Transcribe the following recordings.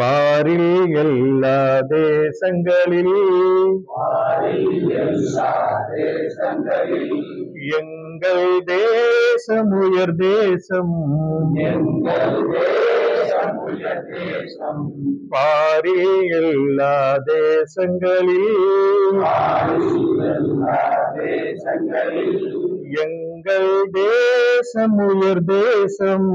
பாரில் எல்லா தேசங்களில் எங்கள் தேசம் உயர் தேசம். பாரில் எல்லா தேசங்களில் எங்கள் தேசம் உயர் தேசம்.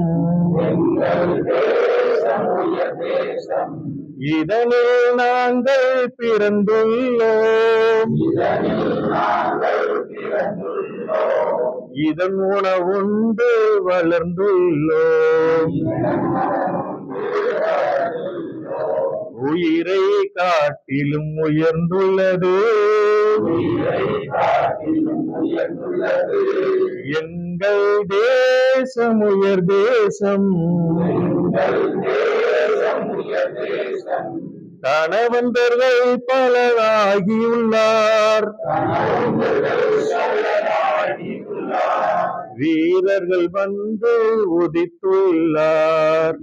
இதனில் நாங்கள் பிறந்துள்ளோம். இதன் உணவுண்டு வளர்ந்துள்ளோம். உயிரை காட்டிலும் உயர்ந்துள்ளது. எங்கள் தேசம் உயர் தேசம். கணவன் கணவந்தர்கள் பலராகியுள்ளார். வீரர்கள் வந்து உதித்துள்ளார்.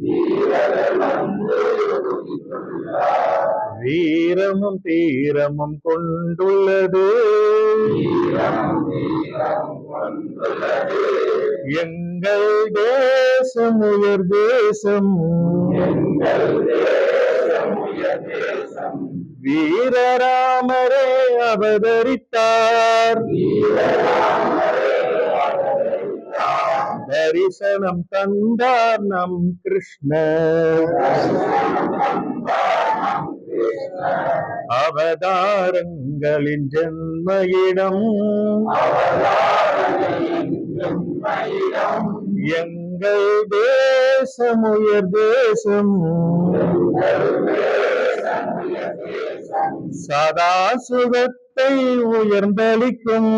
வீரமும் தீரமும் கொண்டுள்ளது. எங்கள் தேசம் உயர் தேசம். வீரராமரே அவதரித்தார். தரிசனம் தந்தார் நம் கிருஷ்ண அவதாரங்களின் ஜென்மயிடம் எங்கள் தேசம் உயர் தேசம். சதா சுகத்தை உயர்ந்தளிக்கும்.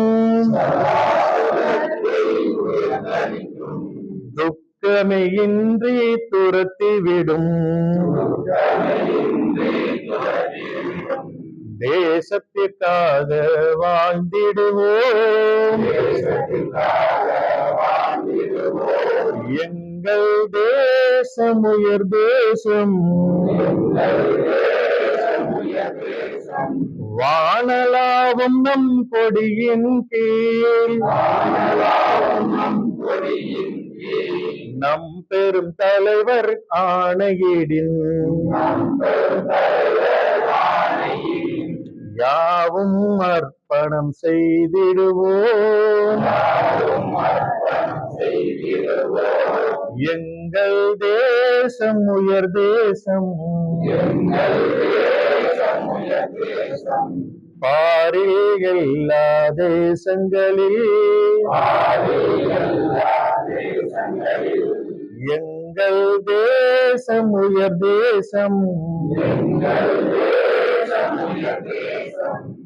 துக்கமையின்றி துரத்திவிடும். தேசத்திற்காக வாழ்ந்திடுவோம். எங்கள் தேசம் உயர் தேசம். வானலாவும் நம் கொடியின் கீழ். நம் பெரும் தலைவர் ஆணையிடின். யாவும் அர்ப்பணம் செய்திடுவோம். எங்கள் தேசம் உயர் தேசம். பாரில் எல்லா தேசங்களில். எங்கள் தேசம் உயர் தேசம். la gloria de.